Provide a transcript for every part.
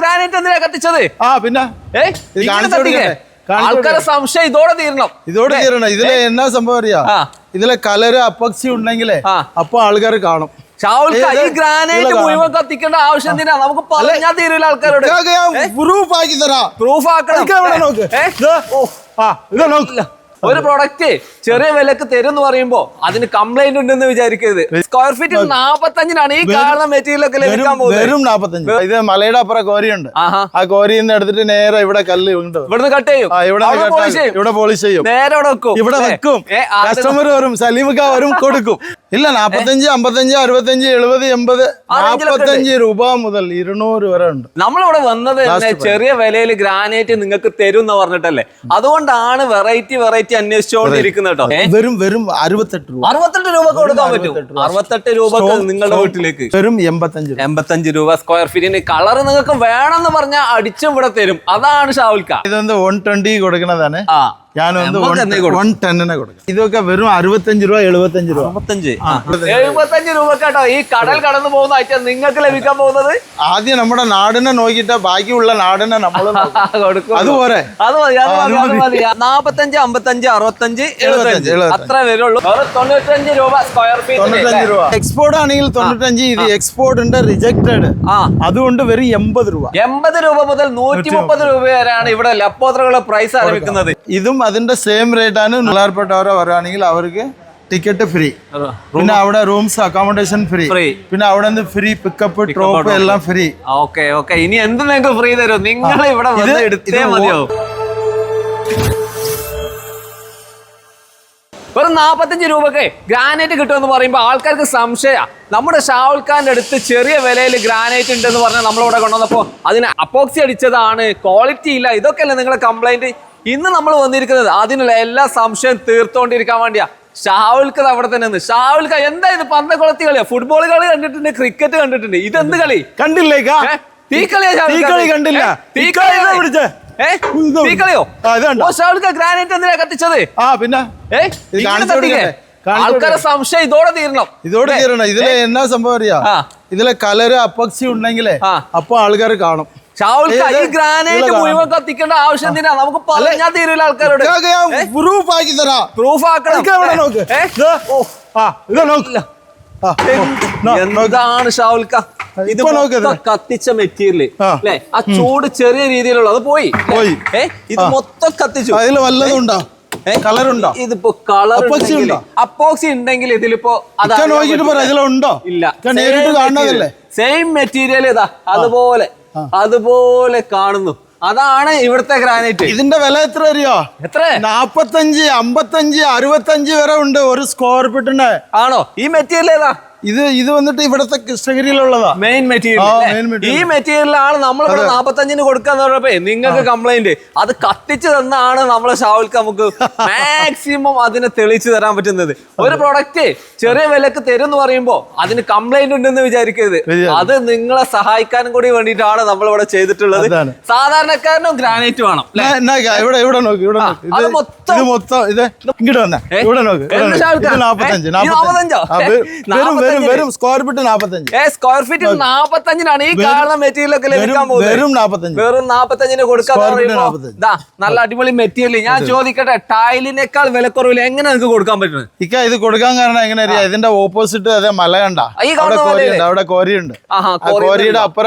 Granite എന്തിനാ കത്തിച്ചത്? ആ പിന്നെ ആൾക്കാരെ സംശയം ഇതോടെ തീരണം. ഇതോടെ തീരണം. ഇതിലെ എന്നാ സംഭവം അറിയാ. ഇതിലെ കലര് അപ്പക്സി ഉണ്ടെങ്കിലേ. അപ്പൊ ആൾക്കാർ കാണും. ഈ ഗ്രാനൈറ്റ് മുഴുവൻ കത്തിക്കേണ്ട ആവശ്യം എന്തിനാ? നമുക്ക് തീരില്ല ആൾക്കാരോട്. പ്രൂഫ് ആക്കി തരാം. പ്രൂഫ് ആക്കണം. നോക്ക്. ആ ഇത് ഒരു പ്രൊഡക്റ്റ് ചെറിയ വിലക്ക് തരും എന്ന് പറയുമ്പോ അതിന് കംപ്ലൈന്റ് ഉണ്ടെന്ന് വിചാരിക്കരുത്. സ്ക്വയർ ഫീറ്റ് നാപ്പത്തഞ്ചിനാണ് ഈ കാണുന്ന മെറ്റീരിയൽ ഒക്കെ ലഭിക്കാൻ പോകുന്നത്. ഇത് മലയുടെ അപ്പുറം കോരിയുണ്ട്. ആ കോരിയിൽ നിന്ന് എടുത്തിട്ട് നേരെ ഇവിടെ കല്ല് ഉണ്ട്. ഇവിടുന്ന് കട്ട് ചെയ്യും. ഇവിടെ. ഇവിടെ പോളിഷ് ചെയ്യും. നേരെ അവിടെ വെക്കും. ഇവിടെ വെക്കും. കസ്റ്റമർ വരും സലീമക്ക വരും കൊടുക്കും. ഇല്ല നാപ്പത്തഞ്ച് അമ്പത്തഞ്ച് അറുപത്തഞ്ച് എഴുപത് എൺപത് നാപ്പത്തഞ്ച് രൂപ മുതൽ ഇരുന്നൂറ് വരെ ഉണ്ട്. നമ്മളിവിടെ വന്നത് ചെറിയ വിലയിൽ ഗ്രാനൈറ്റ് നിങ്ങൾക്ക് തരും എന്ന് പറഞ്ഞിട്ടല്ലേ? അതുകൊണ്ടാണ് വെറൈറ്റി വെറൈറ്റി പറ്റി അന്വേഷിച്ചോണ്ടിരിക്കുന്ന കേട്ടോ. വെറും വെറും അറുപത്തെട്ട് രൂപ. അറുപത്തെട്ട് രൂപ കൊടുക്കാൻ പറ്റും. അറുപത്തെട്ട് രൂപ നിങ്ങളുടെ വീട്ടിലേക്ക്. വെറും എൺപത്തഞ്ച് എൺപത്തഞ്ച് രൂപ സ്ക്വയർ ഫീറ്റിന് കളർ നിങ്ങൾക്ക് വേണമെന്ന് പറഞ്ഞാൽ അടിച്ചും ഇവിടെ തരും. അതാണ് ഷാവുൽക്ക ഇതെന്ത് വൺ ട്വന്റി കൊടുക്കണതാണ്. ആ. ഞാൻ ഇതൊക്കെ വെറും അറുപത്തഞ്ച് രൂപ എഴുപത്തഞ്ച് രൂപ. അറുപത്തഞ്ച്. എഴുപത്തഞ്ച് രൂപ കേട്ടോ ഈ കടൽ കടന്നു പോകുന്ന ആഴ്ച നിങ്ങൾക്ക് ലഭിക്കാൻ പോകുന്നത്? ആദ്യം നമ്മുടെ നാടിനെ നോക്കിയിട്ട് ബാക്കിയുള്ള നാടിനെ നമ്മൾ കൊടുക്കും. അതുപോലെ അത് മതി നാപ്പത്തഞ്ച് അമ്പത്തഞ്ച് അറുപത്തഞ്ച് എഴുപത്തഞ്ച് അത്ര വരുള്ളൂ. തൊണ്ണൂറ്റഞ്ച് രൂപ സ്ക്വയർ ഫീറ്റ് രൂപ. എക്സ്പോർട്ട് ആണെങ്കിൽ തൊണ്ണൂറ്റഞ്ച് ഇത് എക്സ്പോർട്ട് ഉണ്ട് റിജക്റ്റഡ് ആ. അതുകൊണ്ട് വെറും എൺപത് രൂപ. എൺപത് രൂപ മുതൽ നൂറ്റി മുപ്പത് രൂപ വരെയാണ് ഇവിടെ ലപ്പോത്രകളുടെ പ്രൈസ് ആരംഭിക്കുന്നത് ഇതും അതിന്റെ സെയിം റേറ്റ് ആണ്. നിലവാരപ്പെട്ടവരെ വരാണെങ്കിൽ അവർക്ക് ടിക്കറ്റ് ഫ്രീ പിന്നെ അവിടെ റൂംസ് അക്കോമഡേഷൻ ഫ്രീ. പിന്നെ അവിടെ നിന്ന് ഫ്രീ പിക്കപ്പ് ഡ്രോപ്പ് എല്ലാം ഫ്രീ ഓക്കെ ഓക്കെ ഇനി എന്ത് നിങ്ങൾക്ക് ഫ്രീ തരും? നിങ്ങൾ ഇവിടെ എടുത്തേ മതിയോ? വെറും നാപ്പത്തഞ്ച് രൂപക്ക് ഗ്രാനൈറ്റ് കിട്ടുമെന്ന് പറയുമ്പോൾ ആൾക്കാർക്ക് സംശയ. നമ്മുടെ ഷാവുൽഖാന്റെ അടുത്ത് ചെറിയ വിലയിൽ ഗ്രാനൈറ്റ് ഉണ്ടെന്ന് പറഞ്ഞാൽ നമ്മളിവിടെ കൊണ്ടുവന്നപ്പോൾ അതിന് അപ്പോക്സി അടിച്ചതാണ് ക്വാളിറ്റി ഇല്ല ഇതൊക്കെയല്ലേ നിങ്ങളുടെ കംപ്ലൈന്റ് ഇന്ന് നമ്മൾ വന്നിരിക്കുന്നത് അതിനുള്ള എല്ലാ സംശയം തീർത്തോണ്ടിരിക്കാൻ വേണ്ടിയാ. ഷാവുൽക്ക് അവിടെ തന്നെ നിന്ന്. ഷാവുൽക്ക എന്താ ഇത് പന്തക്കുളത്തി കളിയാ? ഫുട്ബോൾ കളി കണ്ടിട്ടുണ്ട് ക്രിക്കറ്റ് കണ്ടിട്ടുണ്ട്. ഇതെന്ത് കളി? കണ്ടില്ലേക്കാ തീ കളിയാളി കണ്ടില്ല. തീ കളി? ഓ ഗ്രാനൈറ്റ് എന്തിനാ കത്തിച്ചത്? ആ പിന്നെ? ആൾക്കാരെ സംശയം ഇതോടെ തീരണം. ഇതോടെ തീരണം. ഇതിലെ എന്നാ സംഭവം അറിയാ. ഇതിലെ കലര് അപ്പക്സി ഉണ്ടെങ്കിലേ. അപ്പൊ ആൾക്കാർ കാണും. ഷാവുൽക്ക? ഈ ഗ്രാനൈറ്റ് മുഴുവൻ കത്തിക്കേണ്ട ആവശ്യം എന്തിനാ? നമുക്ക് പറഞ്ഞാൽ തീരില്ല ആൾക്കാരോട്. പ്രൂഫ് ആക്കി തരാം. പ്രൂഫ് ആക്കണം. എന്താണ് ഷാവുൽക്ക ഇത് കത്തിച്ച മെറ്റീരിയൽ ആ. അല്ലെ? ആ ചൂട് ചെറിയ രീതിയിലുള്ള അത് പോയി. പോയി. ഇത് മൊത്തം കത്തിച്ചു. അതിൽ വല്ലതും ഉണ്ടോ? കളറുണ്ടോ? ഇതിപ്പോ കളർ അപ്പോക്സി ഉണ്ടോ? അപ്പോക്സി ഉണ്ടെങ്കിൽ ഇതിലിപ്പോ നോക്കിട്ട് പറ ഇതിലുണ്ടോ? ഇല്ല. സെയിം മെറ്റീരിയൽ ഇതാ. അതുപോലെ. അതുപോലെ കാണുന്നു. അതാണ് ഇവിടുത്തെ ഗ്രാനൈറ്റ് ഇതിന്റെ വില എത്ര അറിയോ? എത്ര? നാപ്പത്തഞ്ച് അമ്പത്തഞ്ച് അറുപത്തഞ്ച് വരെ ഉണ്ട് ഒരു സ്ക്വയർ ഫീറ്റിന്റെ ആണോ? ഈ മെറ്റീരിയൽ ഏതാ? ഇത് ഇത് വന്നിട്ട് ഇവിടത്തെ കൃഷ്ണഗിരിയിലുള്ളതാ. മെയിൻ മെറ്റീരിയൽ ഈ മെറ്റീരിയലാണ് നമ്മൾ ഇവിടെ നാപ്പത്തഞ്ചിന് കൊടുക്കാന്ന് പറഞ്ഞപ്പോ നിങ്ങൾക്ക് കംപ്ലൈന്റ് അത് കത്തിച്ച് തന്നാണ് നമ്മളെ ഷാവുൽക്ക് നമുക്ക് മാക്സിമം അതിനെ തെളിയിച്ചു തരാൻ പറ്റുന്നത്. ഒരു പ്രൊഡക്റ്റ് ചെറിയ വിലക്ക് തരും എന്ന് പറയുമ്പോ അതിന് കംപ്ലൈന്റ് ഉണ്ടെന്ന് വിചാരിക്കരുത്. അത് നിങ്ങളെ സഹായിക്കാനും കൂടി വേണ്ടിയിട്ടാണ് നമ്മൾ ഇവിടെ ചെയ്തിട്ടുള്ളത് സാധാരണക്കാരനും ഗ്രാനൈറ്റ് വേണം ഇവിടെ ഇവിടെ നോക്ക് ഇവിടെ ഇത് മൊത്തം- ഇത് ഇങ്ങോട്ട് വന്നേ? ഇവിടെ നോക്ക് ഇവിടെ എന്ത് നോക്ക്. നാപ്പത്തഞ്ച് നാപ്പത്തഞ്ചോ? വെറും വെറും നാപ്പത്തഞ്ചിന്? വെറും സ്ക്വയർ ഫീറ്റ് നാപ്പത്തഞ്ച്. ഏ സ്ക്വയർ ഫീറ്റ് നാപ്പത്തഞ്ചിനാണ് ഈ കാണുന്ന മെറ്റീരിയൽ ഒക്കെ ലഭിക്കാൻ വെറും പോകുന്നത്. വെറും നാപ്പത്തഞ്ച്. വെറും നാപ്പത്തഞ്ചിന് കൊടുക്കാന്ന് Square feet പറയുമ്പോ നാപ്പത്തഞ്ച്. ദാ നല്ല അടിപൊളി മെറ്റീരിയൽ ഞാൻ ചോദിക്കട്ടെ ടൈലിനേക്കാൾ വിലക്കുറവിൽ എങ്ങനെ നിങ്ങൾക്ക് കൊടുക്കാൻ പറ്റുന്നത്? ഇക്ക ഇത് കൊടുക്കാൻ കാരണം എങ്ങനെ അറിയാം? ഇതിന്റെ ഓപ്പോസിറ്റ് അതേ മല കണ്ട. അവിടെ കോരിയുണ്ട്? അവിടെ കോരിയുടെ അപ്പുറ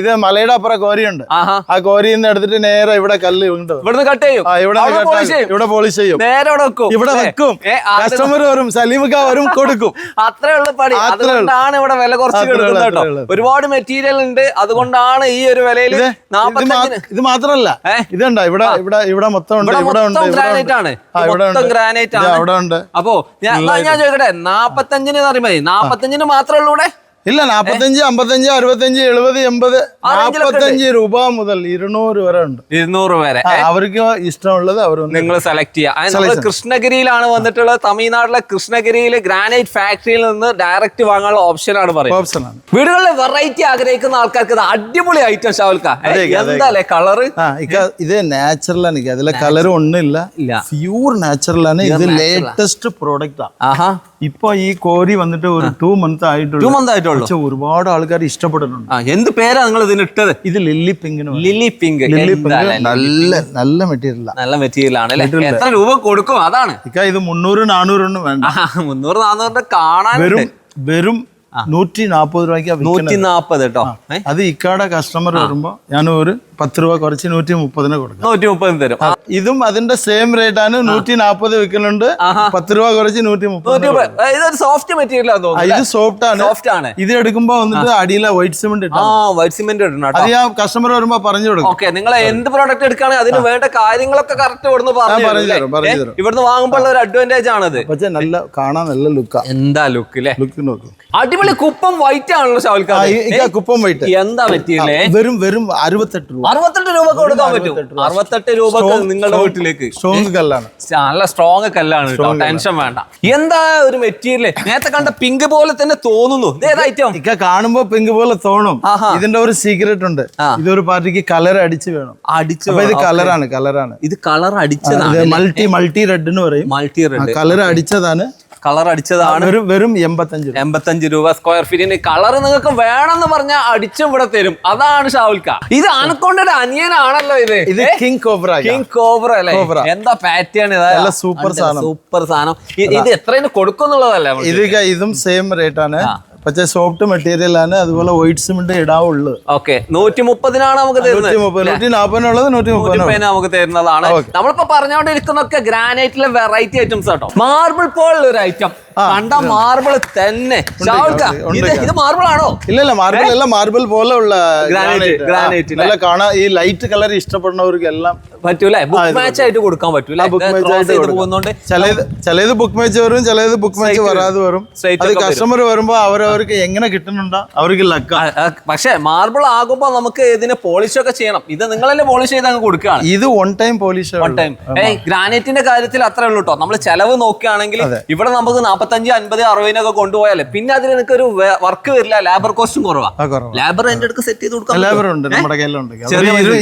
ഇത് മലയുടെ അപ്പുറ കോരിയുണ്ട്. ആ കോരിയിൽ നിന്ന് എടുത്തിട്ട് നേരെ ഇവിടെ കല്ല് ഉണ്ട് ഇവിടുന്ന് കട്ട് ചെയ്യും. ഇവിടെ പോളിഷ് ചെയ്യും. നേരെ വെക്കും. ഇവിടെ വെക്കും. കസ്റ്റമർ വരും സലീമുക്ക വരും കൊടുക്കും. അത്രേ പണി അതുകൊണ്ടാണ് ഇവിടെ വില കുറച്ച് കിടക്കുന്നത് കേട്ടോ. ഒരുപാട് മെറ്റീരിയൽ ഉണ്ട്. അതുകൊണ്ടാണ് ഈ ഒരു വിലയിൽ ഇത് മാത്രല്ല ഇതുണ്ടോ? ഇവിടെ ഇവിടെ ഇവിടെ മൊത്തം ഉണ്ട്. ഇവിടെ ഉണ്ട് ഗ്രാനൈറ്റ് ആണ്. മൊത്തം ഗ്രാനൈറ്റ് ആണ്. അവിടെ ഉണ്ട്. അപ്പോ ഞാൻ ചോദിക്കട്ടെ? നാപ്പത്തഞ്ചിന് പറയുമ്പോ നാപ്പത്തഞ്ചിന് മാത്രമേ ഉള്ളൂ ഇവിടെ? ഇല്ല നാപ്പത്തഞ്ച് അമ്പത്തഞ്ച് അറുപത്തഞ്ച് എഴുപത് എൺപത് നാപ്പത്തഞ്ച് രൂപ മുതൽ ഇരുന്നൂറ് വരെ ഉണ്ട്. ഇരുന്നൂറ് വരെ. അവർക്ക് ഇഷ്ടമുള്ളത് അവർ നിങ്ങൾ സെലക്ട് ചെയ്യുക. കൃഷ്ണഗിരിയിലാണ് വന്നിട്ടുള്ളത്. തമിഴ്നാട്ടിലെ കൃഷ്ണഗിരിയിലെ ഗ്രാനൈറ്റ് ഫാക്ടറിയിൽ നിന്ന് ഡയറക്റ്റ് വാങ്ങാനുള്ള ഓപ്ഷൻ ആണ് പറയുന്നത്. ഓപ്ഷൻ ആണ്. വീടുകളിലെ വെറൈറ്റി ആഗ്രഹിക്കുന്ന ആൾക്കാർക്ക് ഇത് അടിപൊളി ഐറ്റം ഷാവൽക്ക. എന്താ അല്ലേ കളറ് ഇത് നാച്ചുറൽ ആണ്. അതിലെ കളർ ഒന്നും ഇല്ല. പ്യൂർ നാച്ചുറൽ ആണ്. ഇത് ലേറ്റസ്റ്റ് പ്രോഡക്റ്റ് ആണ് ആഹാ. ഇപ്പൊ ഈ കോരി വന്നിട്ട് ഒരു ടു മന്ത് ടു ആയിട്ടുള്ളൂ. മന്ത് ആയിട്ടുള്ളൂ. പക്ഷെ ഒരുപാട് ആൾക്കാർ ഇഷ്ടപ്പെട്ടിട്ടുണ്ട്. ആ എന്ത് പേരാ നിങ്ങൾ ഇതിന് ഇട്ടത്? ഇത് lily pink lily pink lily pink നല്ല നല്ല മെറ്റീരിയൽ നല്ല മെറ്റീരിയൽ ആണ് എത്ര രൂപ കൊടുക്കും? അതാണ്. ഇക്കാ ഇത് മുന്നൂറ് നാനൂറ് വേണ്ട. മുന്നൂറ് നാനൂറിന്റെ കാണാൻ വെറും വെറും നൂറ്റി നാൽപ്പത് രൂപയ്ക്ക് നൂറ്റി നാപ്പത് കേട്ടോ അത് ഇക്കാടെ കസ്റ്റമർ വരുമ്പോ ഞാൻ ഒരു പത്ത് രൂപ കുറച്ച് നൂറ്റി മുപ്പതിന് കൊടുക്കും. നൂറ്റി മുപ്പതിന് തരും ഇതും അതിന്റെ സെയിം റേറ്റ് ആണ് നൂറ്റി നാൽപ്പത് വിൽക്കുന്നുണ്ട്. പത്ത് രൂപ കുറച്ച് നൂറ്റി മുപ്പത് ഇതൊരു സോഫ്റ്റ് മെറ്റീരിയൽ ഇത് സോഫ്റ്റ് ആണ്. സോഫ്റ്റ് ആണ്. ഇത് എടുക്കുമ്പോ വന്നിട്ട് അടിയിലെ വൈറ്റ് സിമെന്റ് വൈറ്റ് സിമെന്റ് ഇടണം അത് ഞാൻ കസ്റ്റമർ വരുമ്പോ പറഞ്ഞു കൊടുക്കും. ഓക്കെ നിങ്ങൾ എന്ത് പ്രോഡക്റ്റ് എടുക്കുകയാണെങ്കിൽ അതിന് വേണ്ട കാര്യങ്ങളൊക്കെ കറക്റ്റ് ഇവിടുന്ന് പറഞ്ഞു ഇവിടുന്ന് വാങ്ങുമ്പോൾ ഒരു അഡ്വാന്റേജ് ആണത്. പക്ഷെ നല്ല കാണാൻ നല്ല ലുക്കാ എന്താ ലുക്ക് അല്ലേ ലുക്ക് നോക്കും. അടിപൊളി കുപ്പം വൈറ്റ് ആണല്ലോ ഷാവുൽക്കാർ കുപ്പം വൈറ്റ് എന്താ പറ്റിയില്ലേ? വെറും വെറും അറുപത്തെട്ട് രൂപ. അറുപത്തെട്ട് രൂപ കൊടുക്കാൻ പറ്റും. അറുപത്തെട്ട് രൂപ. നിങ്ങളുടെ വീട്ടിലേക്ക്. സ്ട്രോങ് കല്ലാണ്. നല്ല സ്ട്രോങ് കല്ലാണ് ടെൻഷൻ വേണ്ട. എന്താ ഒരു മെറ്റീരിയൽ നേരത്തെ കണ്ട പിങ്ക് പോലെ തന്നെ തോന്നുന്നു. ഐറ്റം ഇക്ക കാണുമ്പോ പിങ്ക് പോലെ തോന്നും. ഇതിന്റെ ഒരു സീക്രട്ട് ഉണ്ട്. ഇതൊരു പാർട്ടിക്ക് കളർ അടിച്ച് വേണം. അടിച്ചു ഇത് കളറാണ് കളറാണ് ഇത് കളർ അടിച്ചതാണ് മൾട്ടി മൾട്ടി റെഡ് എന്ന് പറയും. മൾട്ടി റെഡ് കളർ അടിച്ചതാണ്. കളർ അടിച്ചതാണ്. വെറും വെറും എൺപത്തഞ്ച് എൺപത്തഞ്ച് രൂപ സ്ക്വയർ ഫീറ്റിന് കളർ നിങ്ങൾക്ക് വേണമെന്ന് പറഞ്ഞാൽ അടിച്ചും ഇവിടെ തരും. അതാണ് ഷാവുൽക്ക. ഇത് അനക്കൊണ്ടൊരു അനിയനാണല്ലോ ഇത്. ഇത് കിങ് കോബ്ര കിങ് കോബ്ര അല്ലേ. എന്താ പാറ്റേൺ നല്ല സൂപ്പർ സാധനം. സൂപ്പർ സാധനം. ഇത് എത്രയും കൊടുക്കും എന്നുള്ളതല്ലേ ഇത് ഇതും സെയിം റേറ്റ് ആണ്. പക്ഷെ സോഫ്റ്റ് മെറ്റീരിയൽ ആണ്. അതുപോലെ വൈറ്റ് സിമെന്റ് ഇടാവുള്ളൂ. ഓക്കെ നൂറ്റി മുപ്പതിനാണ് നമുക്ക് തരുന്നത്. നൂറ്റി നാപ്പതിനുള്ളത് നൂറ്റി മുപ്പതിന് നമുക്ക് തരുന്നതാണ്. നമ്മളിപ്പോ പറഞ്ഞുകൊണ്ടിരിക്കുന്നൊക്കെ ഗ്രാനൈറ്റിലെ വെറൈറ്റി ഐറ്റംസ് കേട്ടോ മാർബിൾ പോലുള്ള ഒരു ഐറ്റം കണ്ട മാർബിൾ തന്നെ. ഇത് മാർബിൾ ആണോ? ഇല്ല ഇല്ല മാർബിൾ എല്ലാം മാർബിൾ പോലെ ഉള്ള ഗ്രാനൈറ്റ് granite. നല്ല കാണാൻ ഈ ലൈറ്റ് കളർ ഇഷ്ടപ്പെടുന്നവർക്ക് എല്ലാം പറ്റൂലേ ബുക്ക് മാച്ച് ആയിട്ട് കൊടുക്കാൻ പറ്റൂല? ബുക്ക് മാച്ച് ആയിട്ട്. പോകുന്നോണ്ട് ചിലത് ബുക്ക് മാച്ച് വരും ചിലത് ബുക്ക് മാച്ച് വരാതെ വരും. അത് കസ്റ്റമർ വരുമ്പോ അവരവർക്ക് എങ്ങനെ കിട്ടുന്നുണ്ടോ? അവർക്ക് ലക്ക പക്ഷേ മാർബിൾ ആകുമ്പോ നമുക്ക് ഇതിന് പോളിഷ് ഒക്കെ ചെയ്യണം. ഇത് നിങ്ങൾ തന്നെ പോളിഷ് ചെയ്ത് അങ്ങ് കൊടുക്കുകയാണ്. ഇത് one time polish one time ഏയ് ഗ്രാനൈറ്റിന്റെ കാര്യത്തിൽ അത്രേ ഉള്ളൂ കേട്ടോ നമ്മൾ ചെലവ് നോക്കുകയാണെങ്കിൽ ഇവിടെ നമുക്ക് നാപ്പത്തഞ്ച് അൻപത് അറുപതിനൊക്കെ കൊണ്ടുപോയാലേ. പിന്നെ അതിന് എനിക്ക് ഒരു വർക്ക് വരില്ല. ലേബർ കോസ്റ്റും കുറവാ. ലേബർ എന്റെ അടുത്ത് സെറ്റ് ചെയ്ത് കൊടുക്കാം ലേബർ ഉണ്ട്. നമ്മുടെ കയ്യിലുണ്ട്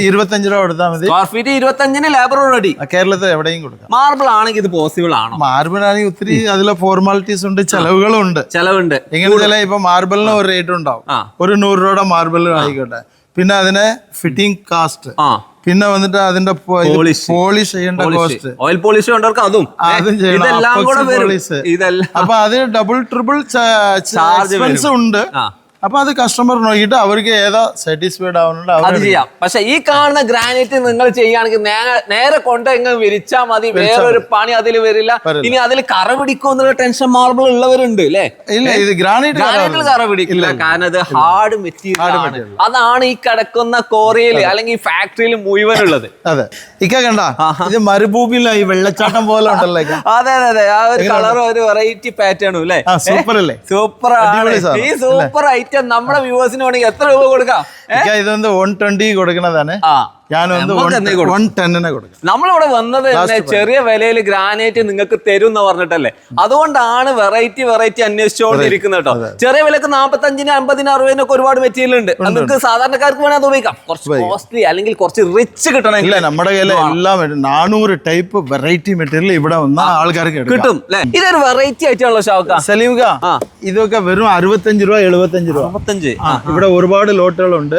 ഇരുപത്തഞ്ച് രൂപ കൊടുത്താൽ മതി. സ്ക്വയർ ഫീറ്റ് ഇരുപത്തഞ്ചിന് ലേബർ റെഡി കേരളത്തിൽ എവിടെയും കൊടുക്കാം. മാർബിൾ ആണെങ്കിൽ ഇത് പോസിബിൾ ആണോ? മാർബിൾ ആണെങ്കിൽ ഒത്തിരി അതിലെ ഫോർമാലിറ്റീസ് ഉണ്ട് ചെലവുകളും ഉണ്ട് ചെലവുണ്ട്. എങ്ങനെ ഇപ്പൊ മാർബിളിന് ഒരു റേറ്റ് ഉണ്ടാവും. ഒരു നൂറ് രൂപയുടെ മാർബിൾ ആയിക്കോട്ടെ പിന്നെ അതിനെ ഫിറ്റിംഗ് കാസ്റ്റ് പിന്നെ വന്നിട്ട് അതിന്റെ പോളിഷ് ചെയ്യേണ്ട കോസ്റ്റ് ഓയിൽ പോളിഷ് അതും. അതും ചെയ്യണം. ഇതെല്ലാം കൂടെ അപ്പൊ അതിന് ഡബിൾ ട്രിപ്പിൾ ചാർജ് ഉണ്ട്. അപ്പൊ അത് കസ്റ്റമർ നോക്കിയിട്ട് അവർക്ക് ഏതാ സാറ്റിസ്ഫൈഡ് ആവുന്നുണ്ട് അത് ചെയ്യാം. പക്ഷെ ഈ കാണുന്ന ഗ്രാനൈറ്റ് നിങ്ങൾ ചെയ്യുകയാണെങ്കിൽ നേരെ കൊണ്ട് എങ്ങ് വിരിച്ചാൽ മതി. വേറൊരു പണി അതിൽ വരില്ല. ഇനി അതിൽ കറ പിടിക്കും എന്നുള്ള ടെൻഷൻ മാർബിൾ ഉള്ളവരുണ്ട് അല്ലേ ഇല്ല ഇത് ഗ്രാനൈറ്റ് ഗ്രാനൈറ്റിൽ കറ പിടിക്കില്ല. കാരണം അത് ഹാർഡ് മെറ്റീരിയൽ അതാണ് ഈ കിടക്കുന്ന കോറിയയിൽ അല്ലെങ്കിൽ ഈ ഫാക്ടറിയിൽ മുഴുവനുള്ളത്. അതെ. ഇക്ക കണ്ട? ഇത് മരുഭൂമിയില ഈ വെള്ളച്ചാട്ടം പോലെ ഉണ്ടല്ലോ അതെ അതെ അതെ. ആ ഒരു കളറും ഒരു വെറൈറ്റി പാറ്റേണും അല്ലേ സൂപ്പർ അല്ലേ? സൂപ്പർ ആണ്. ഈ സൂപ്പർ ഐറ്റം നമ്മുടെ വ്യൂവേഴ്സിന് വേണമെങ്കിൽ എത്ര രൂപ കൊടുക്കാം? ഇതൊന്ന് വൺ ട്വന്റി കൊടുക്കുന്നതാണ് ആ. ഞാൻ ഒന്ന് നമുക്ക് കൊടുക്കാം. വൺ ടെന്നിനെ കൊടുക്കാം. നമ്മളിവിടെ വന്നത് ചെറിയ വിലയിൽ ഗ്രാനൈറ്റ് നിങ്ങൾക്ക് തരും എന്ന് പറഞ്ഞിട്ടല്ലേ? അതുകൊണ്ടാണ് വെറൈറ്റി വെറൈറ്റി അന്വേഷിച്ചുകൊണ്ടിരിക്കുന്നത് കേട്ടോ. ചെറിയ വിലക്ക് നാപ്പത്തഞ്ചിന് അമ്പതിന് അറുപതിനൊക്കെ ഒരുപാട് മെറ്റീരിയൽ ഉണ്ട് നിങ്ങൾക്ക് സാധാരണക്കാർക്ക് വേണമെങ്കിൽ അത് ഉപയോഗിക്കാം. കുറച്ച് കോസ്റ്റ്ലി അല്ലെങ്കിൽ കുറച്ച് റിച്ച് കിട്ടണമെങ്കിൽ നമ്മുടെ കയ്യിൽ എല്ലാം. നാനൂറ് ടൈപ്പ് വെറൈറ്റി മെറ്റീരിയൽ ഇവിടെ വന്ന ആൾക്കാർക്ക് കിട്ടും ഇതൊരു വെറൈറ്റി ആയിട്ടുള്ള ഷോക്ക സലീംക. ഇതൊക്കെ വെറും അറുപത്തഞ്ച് രൂപ എഴുപത്തഞ്ച് രൂപ. ഇവിടെ ഒരുപാട് ലോട്ടുകളുണ്ട്.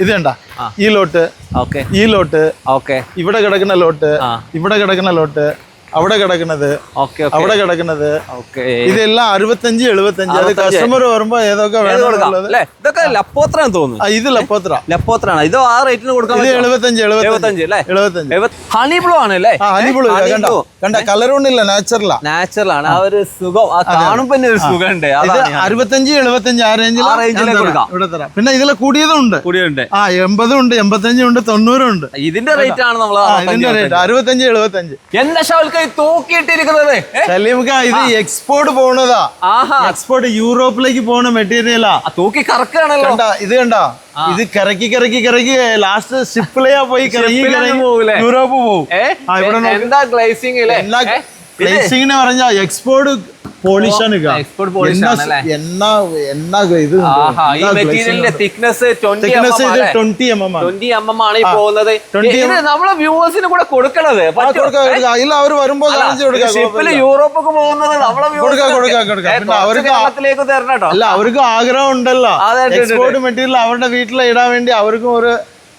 ഇത് കണ്ട. ഈ ലോട്ട് ഓക്കെ. ഈ ലോട്ട് ഓക്കെ. ഇവിടെ കിടക്കുന്ന ലോട്ട് ഇവിടെ കിടക്കുന്ന ലോട്ട് അവിടെ കിടക്കുന്നത് അവിടെ കിടക്കുന്നത്. ഓക്കെ. ഇതെല്ലാം അറുപത്തഞ്ച് എഴുപത്തഞ്ച്. അത് കസ്റ്റമർ വരുമ്പോ ഏതൊക്കെ ഇതൊക്കെ ലപ്പോത്ര തോന്നുന്നു. ഇത് ലപ്പോത്ര. ലപ്പോത്രാണ് ഇത് ആ റേറ്റിന് കൊടുക്കാം ഇത്? എഴുപത്തഞ്ച് എഴുപത്തഞ്ച്. എഴുപത്തഞ്ച് അല്ലേ? എഴുപത്തഞ്ച്. ഹണി ബ്ലൂ ആണ് അല്ലേ? ഹണി ബ്ലൂ കണ്ട? കണ്ട? കളർ കൊണ്ടില്ല നാച്ചുറലാ നാച്ചുറൽ ആണ്. ആ ഒരു സുഖം. ആ കാണുമ്പോ ഒരു സുഖം ഉണ്ട് ഇത് അറുപത്തഞ്ച് എഴുപത്തഞ്ച് ആ റേഞ്ചിൽ ആ range-ൽ കൊടുക്കാം. ഇവിടെ തരാം. പിന്നെ ഇതിൽ കൂടിയതും ഉണ്ട് കൂടിയുണ്ട് ആ എൺപതും ഉണ്ട് എൺപത്തഞ്ചും ഉണ്ട് തൊണ്ണൂറും ഉണ്ട് ഇതിന്റെ റേറ്റ് ആണ് നമ്മൾ ഇതിന്റെ റേറ്റ് അറുപത്തഞ്ച് എഴുപത്തഞ്ച്. എന്താ തൂക്കിയിട്ടിരിക്കുന്നത്? ഇത് എക്സ്പോർട്ട് പോണതാ. ആഹാ. എക്സ്പോർട്ട് യൂറോപ്പിലേക്ക് പോണ മെറ്റീരിയലാ തൂക്കി കറക്കാണല്ലോ ഇത് കണ്ട? ഇത് കറക്കി കറക്കി കറക്കി ലാസ്റ്റ് ഷിപ്പിലെയാ പോയി ലാണ് യൂറോപ്പ് പോകും. എന്താ ഗ്ലേസിംഗ് അല്ലേ പറഞ്ഞാ ഏ? എക്സ്പോർട്ട് പോളിഷ് ആണല്ലേ? ഇത്? ആഹാ ഈ മെറ്റീരിയലിന്റെ തിക്നെസ് തിക്നെസ് ഇത് ആണ് twenty M M twenty M M ആണ് ഈ പോകുന്നത്. 20 ഇത് നമ്മളെ വ്യൂവേഴ്സിന് കൂടെ കൊടുക്കണത്. അതിൽ അവർ വരുമ്പോ ഷിപ്പിൽ യൂറോപ്പൊക്കെ പോകുന്നത് നമ്മളെ കേരളത്തിലേക്ക് തരണം കേട്ടോ. അല്ല അവർക്ക് ആഗ്രഹം ഉണ്ടല്ലോ. എക്സ്പോർട്ട് മെറ്റീരിയൽ അവരുടെ വീട്ടിൽ ഇടാൻ വേണ്ടി അവർക്കും ഒരു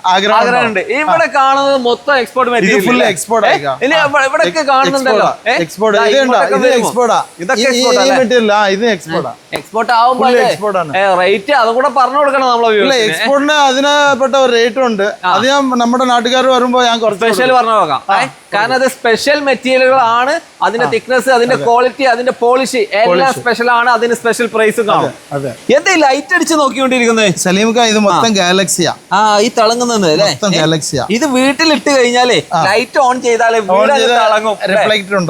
ആഗ്രഹമുണ്ട്. ഇവിടെ കാണുന്നത് മൊത്തം എക്സ്പോർട്ട് മെറ്റീരിയൽ ഫുൾ എക്സ്പോർട്ട് ഇനി ഇവിടെയൊക്കെ കാണുന്നുണ്ടല്ലോ? എക്സ്പോർട്ട് ഇത് എക്സ്പോർട്ടാ ഇതൊക്കെ ഇത് എക്സ്പോർട്ടാ എക്സ്പോർട്ട് ആവുമ്പോൾ എക്സ്പോർട്ടാണ്. റേറ്റ് അതും കൂടെ പറഞ്ഞു കൊടുക്കണം നമ്മളെ എക്സ്പോർട്ടിന് അതിനെപ്പെട്ട ഒരു റേറ്റും ഉണ്ട്. അത് ഞാൻ നമ്മുടെ നാട്ടുകാർ വരുമ്പോ ഞാൻ കുറച്ച് സ്പെഷ്യൽ പറഞ്ഞു നോക്കാം കാരണം അത് സ്പെഷ്യൽ മെറ്റീരിയലുകളാണ് അതിന്റെ തിക്നെസ് അതിന്റെ ക്വാളിറ്റി അതിന്റെ പോളിഷ് എല്ലാം സ്പെഷ്യൽ ആണ് അതിന് സ്പെഷ്യൽ പ്രൈസ് കാണും. എന്താ ലൈറ്റ് അടിച്ച് നോക്കിക്കൊണ്ടിരിക്കുന്നത് സലീംക്ക ഇത് മൊത്തം ഗാലക്സിയാ ആ. ഈ അല്ലേ? ഗാലക്സിയാ. ഇത് വീട്ടിലിട്ട് കഴിഞ്ഞാലേ ലൈറ്റ് ഓൺ ചെയ്താലേ തിളങ്ങും reflector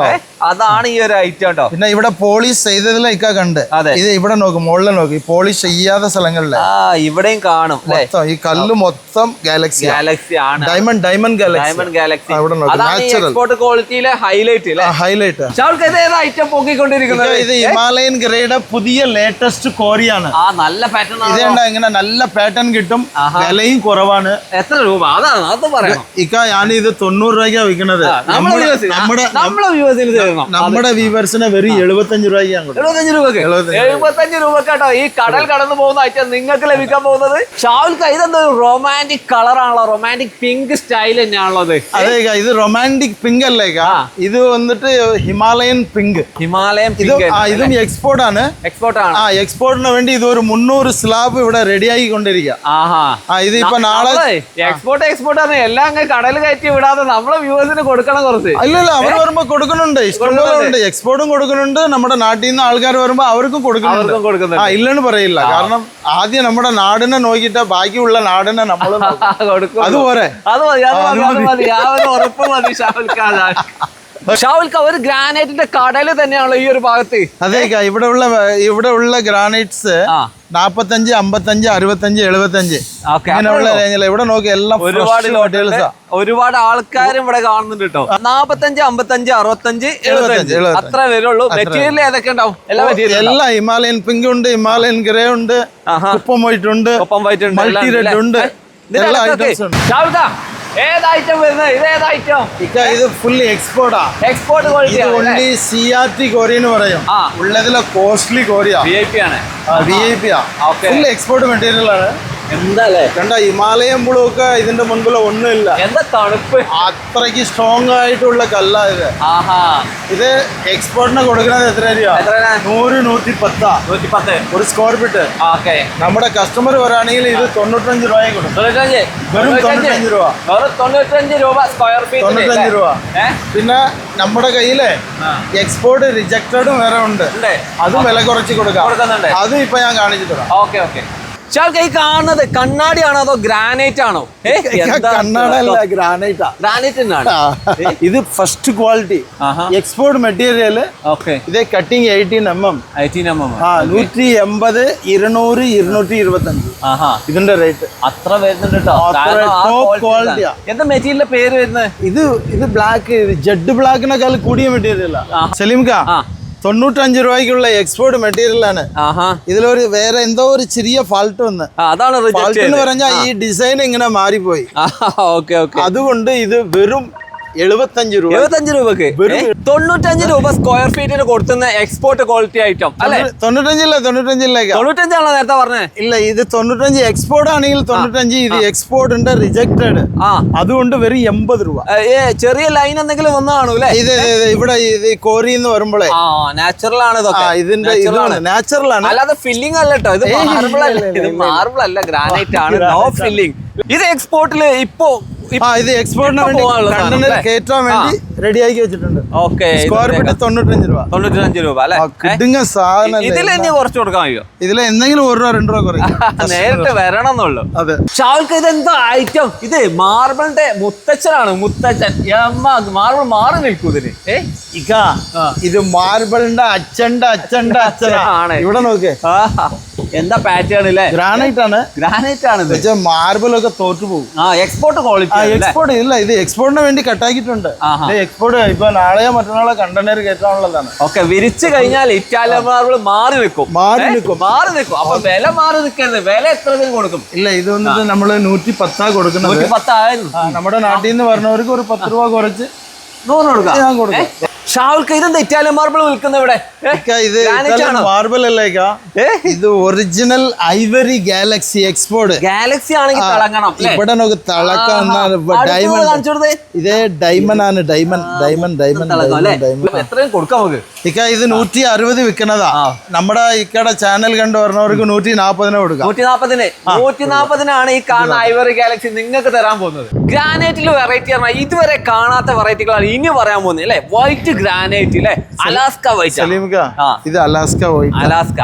അതാണ് ഈ ഒരു ഐറ്റം കേട്ടോ. പിന്നെ ഇവിടെ പോളിഷ് ചെയ്തതിലേക്കാ കണ്ട്. ഇത് ഇവിടെ നോക്കും മുകളിൽ നോക്ക്. പോളിഷ് ചെയ്യാത്ത സ്ഥലങ്ങളിൽ ആ ഇവിടെയും കാണും മൊത്തം ഈ കല്ല് മൊത്തം ഗാലക്സി ഗാലക്സി ആണ്. Diamond diamond galaxy diamond galaxy അവിടെ നോക്കും. എക്സ്പോർട്ട് ക്വാളിറ്റിയിലെ ഹൈലൈറ്റ് ഹൈലൈറ്റ് ഐറ്റം പൊക്കിക്കൊണ്ടിരിക്കുന്നത്? ഇത് ഹിമാലയൻ ഗ്രേഡ് പുതിയ ലേറ്റസ്റ്റ് കോറിയാണ് ആ നല്ല പാറ്റേൺ ഇതേണ്ട ഇങ്ങനെ നല്ല പാറ്റേൺ കിട്ടും. വിലയും കുറവാണ്. എത്ര രൂപ? അതാണ് അത് പറയണം. ഇക്ക ഞാൻ ഇത് തൊണ്ണൂറ് രൂപയ്ക്കാ വിൽക്കുന്നത് നമ്മുടെ നമ്മുടെ വ്യൂവേഴ്സിന് വെറും എഴുപത്തഞ്ച് കൊടുക്കുന്നത് എഴുപത്തഞ്ച് രൂപക്ക് എഴുപത്തഞ്ച് രൂപ കേട്ടോ. ഈ കടൽ കടന്നു പോകുന്ന ഐറ്റം നിങ്ങൾക്ക് ലഭിക്കാൻ പോകുന്നത് ഷാവുൽക്ക ഇതെന്താ റൊമാന്റിക് കളറാണല്ലോ റൊമാന്റിക് പിങ്ക് സ്റ്റൈൽ തന്നെയാണുള്ളത്. അതെ ഇത് റൊമാന്റിക് പിങ്ക് അല്ലേ? ഇത് വന്നിട്ട് ഹിമാലയൻ പിങ്ക് ഹിമാലയൻ ഇത് എക്സ്പോർട്ട് ആണ്. എക്സ്പോർട്ട് ആണ്. ആ എക്സ്പോർട്ടിന് വേണ്ടി ഇത് ഒരു മുന്നൂറ് സ്ലാബ് ഇവിടെ റെഡി ആയിക്കൊണ്ടിരിക്കുക ഇത് ഇപ്പൊ നാളെ എക്സ്പോർട്ട് എക്സ്പോർട്ട് ആണ്. എല്ലാം അങ്ങ് കടൽ കയറ്റി വിടാതെ നമ്മളെ വ്യൂവേഴ്സിന് കൊടുക്കണം കുറച്ച്. അല്ലല്ല അവർ വരുമ്പോ കൊടുക്കുന്നുണ്ട്. ഇഷ്ടമുള്ളവരുണ്ട് എക്സ്പോർട്ടും കൊടുക്കുന്നുണ്ട്. നമ്മുടെ നാട്ടിൽ നിന്ന് ആൾക്കാർ വരുമ്പോ അവർക്കും കൊടുക്കുന്നുണ്ട്. ആ ഇല്ലെന്ന് പറയില്ല. കാരണം ആദ്യം നമ്മുടെ നാടിനെ നോക്കിയിട്ട് ബാക്കിയുള്ള നാടിനെ നമ്മൾ കൊടുക്കും അതുപോലെ. അത് മതി അത് മതി ആ ഒരു ഉറപ്പ് മതി ഷാവുൽക്ക ഷാവുൽക്ക ഒരു ഗ്രാനൈറ്റിന്റെ കടൽ തന്നെയാണല്ലോ ഈ ഒരു ഭാഗത്ത്. അതെ ഇവിടെ ഉള്ള ഇവിടെ ഉള്ള ഗ്രാനൈറ്റ്സ് നാപ്പത്തഞ്ച് അമ്പത്തഞ്ച് അറുപത്തഞ്ച് എഴുപത്തഞ്ച് അങ്ങനെയുള്ള റേഞ്ചിൽ ഇവിടെ നോക്കി എല്ലാം ഒരുപാട് ലോട്ടുണ്ട്. ഒരുപാട് ആൾക്കാരും ഇവിടെ കാണുന്നുണ്ട് കേട്ടോ. നാപ്പത്തഞ്ച് അമ്പത്തഞ്ച് അറുപത്തഞ്ച് എഴുപത്തഞ്ച്. അത്ര വരുള്ളൂ. മെറ്റീരിയൽ ഏതൊക്കെ ഉണ്ടാവും? എല്ലാ മെറ്റീരിയൽ എല്ലാം ഹിമാലയൻ പിങ്ക് ഉണ്ട് ഹിമാലയൻ ഗ്രേ ഉണ്ട് ഒപ്പം വൈറ്റ് ഉണ്ട് ഒപ്പം വൈറ്റ് ഉണ്ട് മൾട്ടി റെഡ് ഉണ്ട് എല്ലാ ഐറ്റംസ് ഉണ്ട്. ഏത് ഐറ്റം വരുന്നത് ഇത് ഏത് ഐറ്റം ഇക്ക, ഇത് ഫുള്ളി എക്സ്പോർട്ടാ എക്സ്പോർട്ട് ക്വാളിറ്റി ഓൺലി എന്ന് പറയും. ഉള്ളതിലെ കോസ്റ്റ്ലി കോറിയ വി ഐ പി ആണ്. വി ഐ പി ആ. ഫുൾ എക്സ്പോർട്ട് മെറ്റീരിയൽ ആണ്. എന്താ ഹിമാലയൻ ബ്ലൂ ഒക്കെ ഇതിന്റെ മുൻപിൽ ഒന്നുമില്ല. എന്താ തണുപ്പ്? അത്രയ്ക്ക് സ്ട്രോങ് ആയിട്ടുള്ള കല്ല ഇത്. ആഹാ. ഇത് എക്സ്പോർട്ടിന് കൊടുക്കുന്നത് എത്ര രൂപ? നൂറ് നൂറ്റി പത്താ നൂറ്റി പത്ത് ഒരു സ്ക്വയർ ഫീറ്റ് നമ്മുടെ കസ്റ്റമർ വരാണെങ്കിൽ ഇത് തൊണ്ണൂറ്റഞ്ച് രൂപയും കൊടുക്കും. തൊണ്ണൂറ്റഞ്ച്? വെറും തൊണ്ണൂറ്റഞ്ച്? രൂപ. വെറും തൊണ്ണൂറ്റഞ്ച് രൂപ സ്ക്വയർ ഫീറ്റ് തൊണ്ണൂറ്റഞ്ച് രൂപ. പിന്നെ നമ്മുടെ കയ്യിലെ എക്സ്പോർട്ട് റിജക്റ്റഡും വേറെ ഉണ്ട്. അതും വില കുറച്ച് കൊടുക്കാം. അതും ഇപ്പൊ ഞാൻ കാണിച്ചു തരാം. Okay okay. ഷാൾക്ക് ഈ കാണുന്നത് കണ്ണാടിയാണോ അതോ ഗ്രാനൈറ്റ് ആണോ? കണ്ണാടല്ല ഗ്രാനൈറ്റാ ഇത് ഫസ്റ്റ് ക്വാളിറ്റി എക്സ്പോർട്ട് മെറ്റീരിയൽ ഇത് cutting eighteen M M eighteen M M നൂറ്റി എൺപത് ഇരുന്നൂറ് ഇരുന്നൂറ്റി ഇരുപത്തി അഞ്ച് ഇതിന്റെ റേറ്റ് അത്ര വരുന്നുണ്ട് ടോപ്പ്. എന്താ മെറ്റീരിയലിന്റെ പേര് വരുന്നത്? ഇത് ഇത് ബ്ലാക്ക് ജെഡ് ബ്ലാക്കിനേക്കാൾ കൂടിയ മെറ്റീരിയൽ സലീംക തൊണ്ണൂറ്റഞ്ച് രൂപയ്ക്കുള്ള എക്സ്പോർട്ട് മെറ്റീരിയൽ ആണ്. ഇതിലൊരു വേറെ എന്തോ ഒരു ചെറിയ ഫാൾട്ട് വന്ന്. അതാണ് ഫാൾട്ട് എന്ന് പറഞ്ഞാൽ ഈ ഡിസൈൻ ഇങ്ങനെ മാറിപ്പോയി. Okay okay. അതുകൊണ്ട് ഇത് വെറും എഴുപത്തഞ്ച് രൂപ. എഴുപത്തഞ്ച് രൂപക്ക്? വെറും- തൊണ്ണൂറ്റഞ്ച് രൂപ സ്ക്വയർ ഫീറ്റിന് കൊടുക്കുന്ന എക്സ്പോർട്ട് ക്വാളിറ്റി ഐറ്റം അല്ലെ? തൊണ്ണൂറ്റഞ്ചില്ല തൊണ്ണൂറ്റഞ്ചിലേക്ക്. തൊണ്ണൂറ്റഞ്ചാണോ നേരത്തെ പറഞ്ഞത് ഇല്ല ഇത് തൊണ്ണൂറ്റഞ്ച് എക്സ്പോർട്ട് ആണെങ്കിൽ തൊണ്ണൂറ്റഞ്ച് ഇത് റിജക്റ്റഡ് ആ. അതുകൊണ്ട് വെറും എൺപത് രൂപ. ഏ, ചെറിയ ലൈൻ എന്തെങ്കിലും വന്നു കാണൂ അല്ലേ ഇത് ഇത് ഇത് ഇവിടെ ഇത് കോറി എന്ന് വരുമ്പോഴേ നാച്ചുറൽ ആണ് ഇതിന്റെ ഇതാണ്. നാച്ചുറൽ ആണ്. അല്ലാതെ ഫില്ലിംഗ് അല്ല കേട്ടോ ഇത് മാർബിൾ അല്ല. ഇത് മാർബിൾ അല്ല ഗ്രാനൈറ്റ് ആണ്. നോ ഫില്ലിംഗ് ഇത് എക്സ്പോർട്ടിൽ ഇപ്പോ ആ ഇത് എക്സ്പോർട്ടിന് വേണ്ടി? കയറ്റാൻ വേണ്ടി റെഡി ആക്കി വെച്ചിട്ടുണ്ട് ഓക്കെ സ്ക്വയർ ഫീറ്റ് തൊണ്ണൂറ്റഞ്ച് രൂപ. തൊണ്ണൂറ്റഞ്ച് രൂപ അല്ലേ? ആ, കിടുങ്ങ സാധനം ഇതിൽ ഇനി കുറച്ച് കൊടുക്കാൻ കഴിയോ? ഇതിൽ എന്തെങ്കിലും ഒരു രൂപ രണ്ട് രൂപ കുറയും. നേരിട്ട് വരണം എന്നുള്ളൂ അതെ. ഷാൾക്ക് എന്താ ഐറ്റം ഇത് മാർബിളിന്റെ മുത്തച്ഛനാണ് മുത്തച്ഛൻ. മാർബിൾ മാറി നിൽക്കൂ ഇതിന്. ഏ? ഇക്ക ഇത് മാർബിളിന്റെ അച്ഛന്റെ അച്ഛന്റെ അച്ഛനാണ്. ഇവിടെ നോക്ക്. എന്താ പാറ്റേൺ അല്ലേ ഗ്രാനൈറ്റ് ആണ്. ഗ്രാനൈറ്റ് ആണ് മാർബിൾ ഒക്കെ തോറ്റു പോകും. ആ എക്സ്പോർട്ട് ക്വാളിറ്റി എക്സ്പോർട്ട് ഇല്ല ഇത് എക്സ്പോർട്ടിന് വേണ്ടി കട്ടാക്കിയിട്ടുണ്ട്. എക്സ്പോർട്ട് ഇപ്പൊ നാളെയോ മറ്റന്നാളോ കണ്ടെയ്നർ കയറ്റാനുള്ളതാണ്. ഓക്കെ വിരിച്ചു കഴിഞ്ഞാൽ ഇറ്റാലിയൻ മാർബിൾ മാറി നിൽക്കും. മാറി? നിൽക്കും. മാറി നിൽക്കും. അപ്പൊ വില മാറി നിൽക്കരുത്. വില എത്ര കൊടുക്കും? ഇല്ല ഇത് വന്നിട്ട് നമ്മൾ നൂറ്റി പത്താ കൊടുക്കുന്നത് നമ്മുടെ നാട്ടിൽ നിന്ന് പറഞ്ഞവർക്ക് ഒരു പത്ത് രൂപ കുറച്ച് നൂറ് കൊടുക്കാം. ഞാൻ കൊടുക്കാം. ഷാവുൽക്ക് ഇതെന്താ ഇറ്റാലിയൻ മാർബിൾ വിൽക്കുന്ന ഇവിടെ മാർബിൾ അല്ലേക്കാ ഏ? ഇത് original ivory galaxy export. Galaxy ആണെങ്കിൽ തിളങ്ങണം? ഇവിടെ നമുക്ക് തിളക്കം ഡയമണ്ട്. ഇതേ ഡയമണ്ട് ആണ് ഡയമണ്ട് ഡയമണ്ട് ഡയമണ്ട് അല്ലേ? ഡയമണ്ട് ഡയമണ്ട് എത്രയും കൊടുക്കാം നമുക്ക്. ഇക്ക ഇത് നൂറ്റി അറുപത് വിൽക്കുന്നതാ. നമ്മുടെ ഇക്കടെ ചാനൽ കണ്ടു പറഞ്ഞവർക്ക് നൂറ്റി നാപ്പതിന് കൊടുക്കാം. നൂറ്റി നാപ്പതിന് നൂറ്റി നാപ്പതിനാണ് ഈ കാണുന്ന ഐവറി ഗാലക്സി നിങ്ങൾക്ക് തരാൻ പോകുന്നത്. ഗ്രാനൈറ്റിൽ വെറൈറ്റി പറഞ്ഞാൽ ഇതുവരെ കാണാത്ത വെറൈറ്റികളാണ് ഇനി പറയാൻ പോകുന്നത് അല്ലേ? വൈറ്റ് ഗ്രാനൈറ്റ് അല്ലേ അലാസ്ക വൈറ്റ്. ഇത് അലാസ്ക വൈറ്റ്. അലാസ്ക.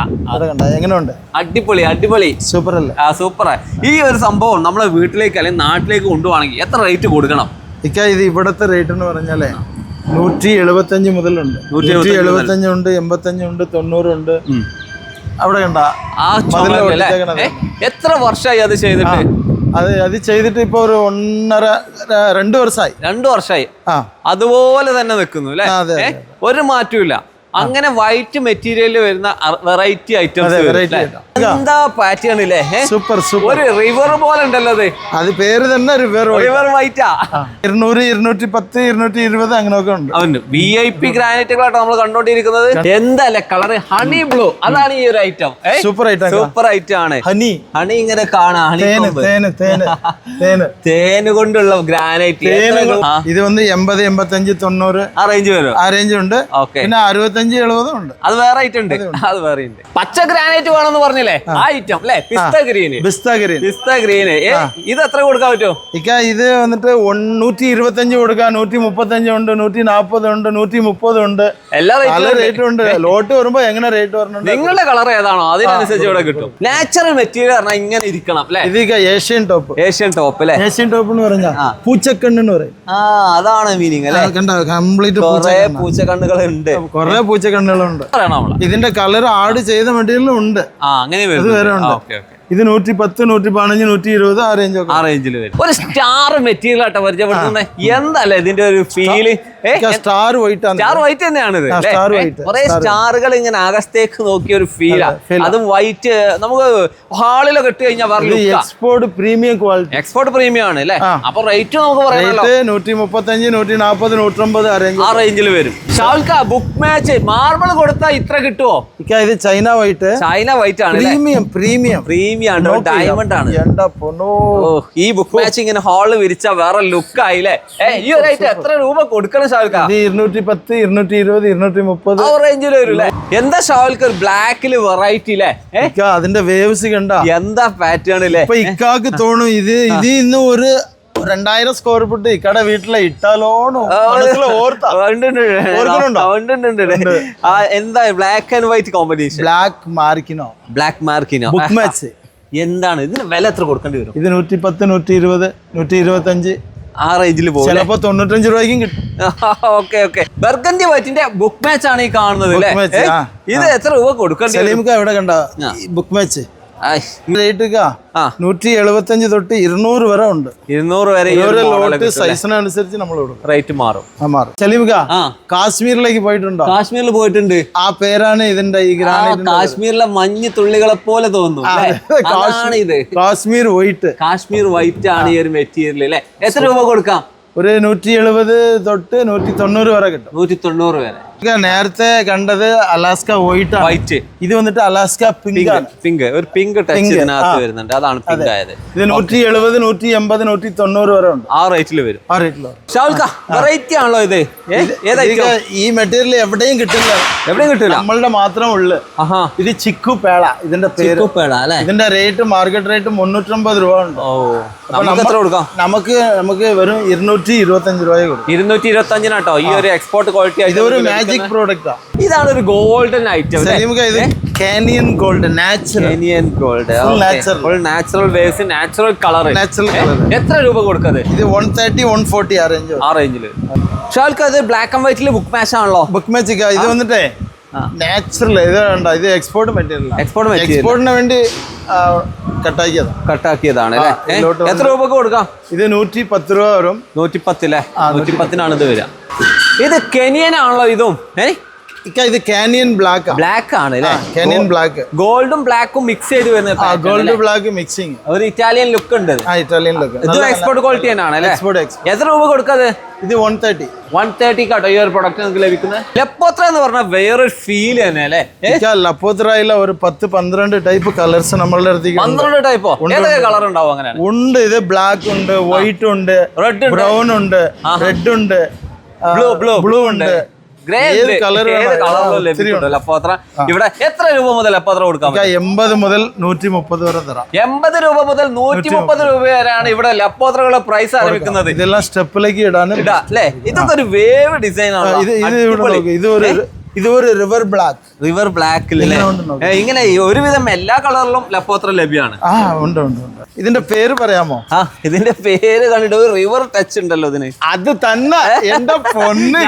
എങ്ങനെയുണ്ട്? അടിപൊളി അടിപൊളി. സൂപ്പർ അല്ലേ സൂപ്പർ ഈ ഒരു സംഭവം നമ്മളെ വീട്ടിലേക്ക് അല്ലെങ്കിൽ നാട്ടിലേക്ക് കൊണ്ടുപോകണമെങ്കിൽ എത്ര റേറ്റ് കൊടുക്കണം? ഇക്ക ഇത് ഇവിടത്തെ റേറ്റ് എന്ന് പറഞ്ഞാലേ നൂറ്റി എഴുപത്തഞ്ച് മുതലുണ്ട്. നൂറ്റി നൂറ്റി എഴുപത്തഞ്ചുണ്ട് എൺപത്തഞ്ചുണ്ട് തൊണ്ണൂറുണ്ട്. അവിടെ കണ്ട? എത്ര വർഷമായി അത് ചെയ്തിട്ട്? അത് അത് ചെയ്തിട്ട് ഇപ്പൊ ഒരു ഒന്നര രണ്ടു വർഷമായി രണ്ടു വർഷമായി അതുപോലെ തന്നെ നിൽക്കുന്നു അല്ലേ? ഒരു മാറ്റമില്ല അങ്ങനെ വൈറ്റ് മെറ്റീരിയലിൽ വരുന്ന വെറൈറ്റി ഐറ്റംസ്. എന്താ പാറ്റേൺ ഇല്ലേ? Super super. ഒരു റിവർ പോലെ ഉണ്ടല്ലോ അത്. അത് പേര് തന്നെ റിവർ റിവർ വൈറ്റാ ഇരുന്നൂറ് ഇരുന്നൂറ്റി പത്ത് ഇരുന്നൂറ്റി ഇരുപത് അങ്ങനെയൊക്കെ ഉണ്ട്. അവന് വി ഐ പി ഗ്രാനൈറ്റുകളാട്ടോ നമ്മൾ കണ്ടോണ്ടിരിക്കുന്നത്. എന്തല്ലേ കളർ ഹണി ബ്ലൂ അതാണ് ഈ ഒരു item super item super item ആണ്. ഹണി ഹണി ഇങ്ങനെ കാണാം. ഹണി തേന് കൊണ്ടുള്ള ഗ്രാനൈറ്റ് ഇത് വന്ന് എൺപത് എൺപത്തഞ്ച് തൊണ്ണൂറ്. ആ റേഞ്ച് വരും. ആ റേഞ്ച് ഉണ്ട്. ഓക്കെ പിന്നെ അറുപത്തഞ്ച് എഴുപതും ഉണ്ട്. അത് വേറെ ഐറ്റം ഉണ്ട്. അത് വേറെ ഉണ്ട്. പച്ച ഗ്രാനൈറ്റ് വേണമെന്ന് പറഞ്ഞില്ലേ? ആ. ഐറ്റം അല്ലെ? Pista green green pista green ഇത് എത്ര കൊടുക്കാൻ പറ്റുമോ ഇക്ക ഇത് വന്നിട്ട് നൂറ്റി ഇരുപത്തഞ്ച് കൊടുക്കാം. നൂറ്റി മുപ്പത്തഞ്ച് ഉണ്ട് നൂറ്റി നാൽപ്പത് ഉണ്ട് നൂറ്റി മുപ്പത് ഉണ്ട്. എല്ലാ റേറ്റും ഉണ്ട്. ലോട്ട് വരുമ്പോ എങ്ങനെ റേറ്റ് വരുന്നുണ്ട് നിങ്ങളുടെ കളർ ഏതാണോ? അതിനനുസരിച്ച് ഇവിടെ കിട്ടും. നാച്ചുറൽ മെറ്റീരിയൽ പറഞ്ഞാൽ ഇങ്ങനെ ഇരിക്കണം അല്ലെ? ഇത് ഏഷ്യൻ ടോപ്പ് ഏഷ്യൻ ടോപ്പ് അല്ലെ? ഏഷ്യൻ ടോപ്പ് എന്ന് പറഞ്ഞാൽ പൂച്ചക്കണ്ണ് എന്ന് പറയും. ആ അതാണ് മീനിങ് അല്ലെ? കണ്ടോ? കംപ്ലീറ്റ് കുറെ പൂച്ചക്കണ്ണുകൾ ഉണ്ട് കുറെ പൂച്ചക്കണ്ണുകളുണ്ട്. ഇതിന്റെ കളർ ആഡ് ചെയ്ത മെറ്റീരിയലും ഉണ്ട്. ആ അങ്ങനെ വരും വേറെ ഉണ്ട്. ഇത് നൂറ്റി പത്ത് നൂറ്റി പതിനഞ്ച് നൂറ്റി ഇരുപത് ആ റേഞ്ച് ആ റേഞ്ചിൽ വരും. ഒരു സ്റ്റാർ മെറ്റീരിയൽ ആട്ടോ പരിചയപ്പെടുത്തുന്നത് എന്തല്ലേ ഇതിന്റെ ഒരു ഫീൽ സ്റ്റാർ വൈറ്റ് ആണ്. സ്റ്റാർ വൈറ്റ് തന്നെയാണ് ഇത് സ്റ്റാർ വൈറ്റ് star കുറേ സ്റ്റാറുകൾ ഇങ്ങനെ ആകാശത്തേക്ക് നോക്കിയ ഒരു ഫീൽ ആണ് അത് വൈറ്റ് നമുക്ക് ഹാളിലൊക്കെ ഇട്ട് കഴിഞ്ഞാൽ പറഞ്ഞു export premium quality export premium ആണ് അല്ലേ? അപ്പൊ റേറ്റ് നമുക്ക് പറയാം നൂറ്റി മുപ്പത്തഞ്ച് നൂറ്റി നാൽപ്പത് നൂറ്റമ്പത് ആ റേഞ്ച് ആ റേഞ്ചിൽ വരും. ഷാൽക്ക ബുക്ക് മാച്ച് മാർബിൾ കൊടുത്താൽ ഇത്ര കിട്ടുമോ ഇത് ചൈന വൈറ്റ് ചൈന വൈറ്റ് ആണ് പ്രീമിയം പ്രീമിയം പ്രീമിയം ആണ്. ഡയമണ്ട് ആണ് ഈ ബുക്ക് മാച്ച് ഇങ്ങനെ ഹാളിൽ വിരിച്ച വേറെ ലുക്ക് ആയില്ലേ? ഈ ഒരു ഐറ്റം എത്ര രൂപ കൊടുക്കണം ഷാൽക്ക ഇരുന്നൂറ്റി പത്ത് ഇരുന്നൂറ്റി ഇരുപത് ഇരുന്നൂറ്റി മുപ്പത് റേഞ്ചിൽ വരും എന്താ ഷാൽക്ക് ബ്ലാക്കിൽ വെറൈറ്റി അല്ലേ അതിന്റെ വേവ്സ് കണ്ട? എന്താ പാറ്റേൺ അല്ലേ ഇപ്പൊ ഇക്കാക്ക് തോന്നും ഇത് ഇത് ഇന്ന് ഒരു രണ്ടായിരം സ്ക്വയർ ഫുട്ട് ഇക്കടെ വീട്ടിലെ ഇട്ടാലോണോ എന്താ black and white combination black മാർക്കിനോ black മാർക്കിനോ book match എന്താണ്? ഇതിന് വില എത്ര കൊടുക്കേണ്ടി വരും? ഇത് നൂറ്റി പത്ത് നൂറ്റി ഇരുപത് നൂറ്റി ഇരുപത്തഞ്ച് ആ റേഞ്ചിൽ പോകും ചിലപ്പോ തൊണ്ണൂറ്റഞ്ച് രൂപയ്ക്കും കിട്ടും. Okay okay. ബർഗന്റി വൈറ്റിന്റെ ബുക്ക് മാച്ച് ആണ് ഈ കാണുന്നത്. ഇത് എത്ര രൂപ കൊടുക്കേണ്ടി സലീംക്ക എവിടെ കണ്ട? ബുക്ക് മാച്ച് ആയ്, റേറ്റ് ആ. നൂറ്റി എഴുപത്തഞ്ച് തൊട്ട് ഇരുന്നൂറ് വരെ ഉണ്ട്. ഇരുന്നൂറ് വരെ ലോട്ട് സൈസിനനുസരിച്ച് നമ്മൾ റേറ്റ് മാറും. മാറും. സലീംക്ക കാശ്മീരിലേക്ക് പോയിട്ടുണ്ടോ? കാശ്മീരിൽ പോയിട്ടുണ്ട്. ആ പേരാണ് ഇതിന്റെ ഈ കാശ്മീരിലെ മഞ്ഞ് തുള്ളികളെ പോലെ തോന്നുന്നു ഇത്. കാശ്മീർ വൈറ്റ് കാശ്മീർ വൈറ്റ് ആണ് ഈ ഒരു മെറ്റീരിയൽ അല്ലെ? എത്ര രൂപ കൊടുക്കാം? ഒരു നൂറ്റി എഴുപത് തൊട്ട് നൂറ്റി തൊണ്ണൂറ് വരെ കിട്ടും. നൂറ്റി തൊണ്ണൂറ് വരെ. നേരത്തെ കണ്ടത് അലാസ്ക വൈറ്റ് വൈറ്റ് ഇത് വന്നിട്ട് അലാസ്ക പിങ്ക് പിങ്ക് ഒരു പിങ്ക് ടച്ച് ഇതിനകത്ത് വരുന്നുണ്ട്. അതാണ് പിങ്ക് ആയത്. ഇത് നൂറ്റി എഴുപത് നൂറ്റി എൺപത് നൂറ്റി തൊണ്ണൂറ് വരെ ഉണ്ട്. ആ റേറ്റിൽ വരും. ആ റേറ്റിൽ വെറൈറ്റി ആണല്ലോ ഇത്. ഈ മെറ്റീരിയൽ എവിടെയും കിട്ടില്ല. എവിടെയും കിട്ടില്ല? നമ്മളുടെ മാത്രം ഉള്ളു. ഇത് ചിക്കു പേള. ഇതിന്റെ പേര് പേള അല്ലേ? ഇതിന്റെ റേറ്റ് മാർക്കറ്റ് റേറ്റ് മുന്നൂറ്റമ്പത് രൂപ ഉണ്ട്. ഓ. നമുക്ക് എത്ര കൊടുക്കാം? നമുക്ക് നമുക്ക് വെറും ഇരുന്നൂറ്റി ഇരുപത്തഞ്ച് രൂപയെ കൊടുക്കും. ഇരുന്നൂറ്റി ഇരുപത്തി അഞ്ചിനാട്ടോ ഈ ഒരു എക്സ്പോർട്ട് ക്വാളിറ്റി ഇത് ഒരു മാജിക് പ്രോഡക്റ്റാ ഇതാണ് ഒരു golden item canyon gold natural gold. Full natural vase natural colour natural colour എത്ര രൂപ കൊടുക്കത്? ഇത് വൺ തേർട്ടി വൺ ഫോർട്ടി ആ റേഞ്ച് ആ റേഞ്ചിൽ ഷാൽക്ക് അത് ബ്ലാക്ക് ആൻഡ് വൈറ്റിൽ ബുക്ക് മാച്ച് ആണല്ലോ? ബുക്ക് മാച്ചിക്ക ഇത് വന്നിട്ടേ നാച്ചുറൽ ഇത് വേണ്ട ഇത് എക്സ്പോർട്ട് മെറ്റീരിയൽ എക്സ്പോർട്ട് എക്സ്പോർട്ടിന് വേണ്ടി കട്ടാക്കിയതാണ് കട്ടാക്കിയതാണ് എത്ര രൂപ കൊടുക്കാം? ഇത് നൂറ്റി പത്ത് രൂപ വരും. നൂറ്റി പത്തില്ലേ നൂറ്റി പത്തിനാണ് ഇത് വരിക. ഇത് കെനിയൻ ആണല്ലോ ഇതും. ഏ? ഇത് കാനിയൻ ബ്ലാക്ക് ബ്ലാക്ക് ആണ് കാനിയൻ ബ്ലാക്ക് ഗോൾഡും ബ്ലാക്കും മിക്സ് ചെയ്ത് വരുന്നത് ഗോൾഡ് ബ്ലാക്ക് മിക്സിങ് ഒരു ഇറ്റാലിയൻ ലുക്ക് ഉണ്ട് ഇറ്റാലിയൻ ലുക്ക് ഇത് എക്സ്പോർട്ട് ക്വാളിറ്റി തന്നെയാണ് എക്സ്പോർട്ട് എത്ര രൂപ കൊടുക്കാതെ? ഇത് വൺ തേർട്ടി വൺ തേർട്ടി കാട്ടോ ഈ ഒരു പ്രൊഡക്റ്റ് നിങ്ങൾക്ക് ലഭിക്കുന്നത് ലപ്പോത്ര എന്ന് പറഞ്ഞാൽ വേറൊരു ഫീൽ തന്നെ അല്ലേ? ലപ്പോത്രയിലെ ഒരു പത്ത് പന്ത്രണ്ട് ടൈപ്പ് കളേഴ്സ് നമ്മളുടെ അടുത്തേക്ക് ഉണ്ട്. പന്ത്രണ്ട് ടൈപ്പോ ഏതൊക്കെ കളർ ഉണ്ടാവും അങ്ങനെ ഉണ്ട് ഇത് ബ്ലാക്ക് ഉണ്ട് വൈറ്റ് ഉണ്ട് റെഡ് ബ്രൗൺ ഉണ്ട് റെഡ് ഉണ്ട്. ബ്ലൂ ഉണ്ട്. ഇവിടെ എത്ര രൂപ മുതൽ പറ്റും? ഇക്ക എൺപത് മുതൽ നൂറ്റി മുപ്പത് വരെ തരാം. എൺപത് രൂപ മുതൽ നൂറ്റി മുപ്പത് രൂപ വരെയാണ് ഇവിടെ ലപ്പോത്രകളുടെ പ്രൈസ് ആരംഭിക്കുന്നത് ഇതെല്ലാം സ്റ്റെപ്പിലേക്ക് ഇടാനും അല്ലേ? ഇതൊക്കെ ഒരു വേവ് ഡിസൈൻ ആണ് ഇത് ഇത് ഇത് ഒരു ഇത് ഒരു റിവർ ബ്ലാക്ക് റിവർ ബ്ലാക്ക് ഇങ്ങനെ ഒരുവിധം എല്ലാ കളറിലും ലപ്പോത്ര ലഭ്യമാണ്. ആ ഉണ്ട് ഉണ്ട് ഇതിന്റെ പേര് പറയാമോ? ആ ഇതിന്റെ പേര് കണ്ടിട്ട് ഒരു റിവർ ടച്ച് ഉണ്ടല്ലോ ഇതിന്. അത് തന്നെ. എന്റെ പൊന്ന്.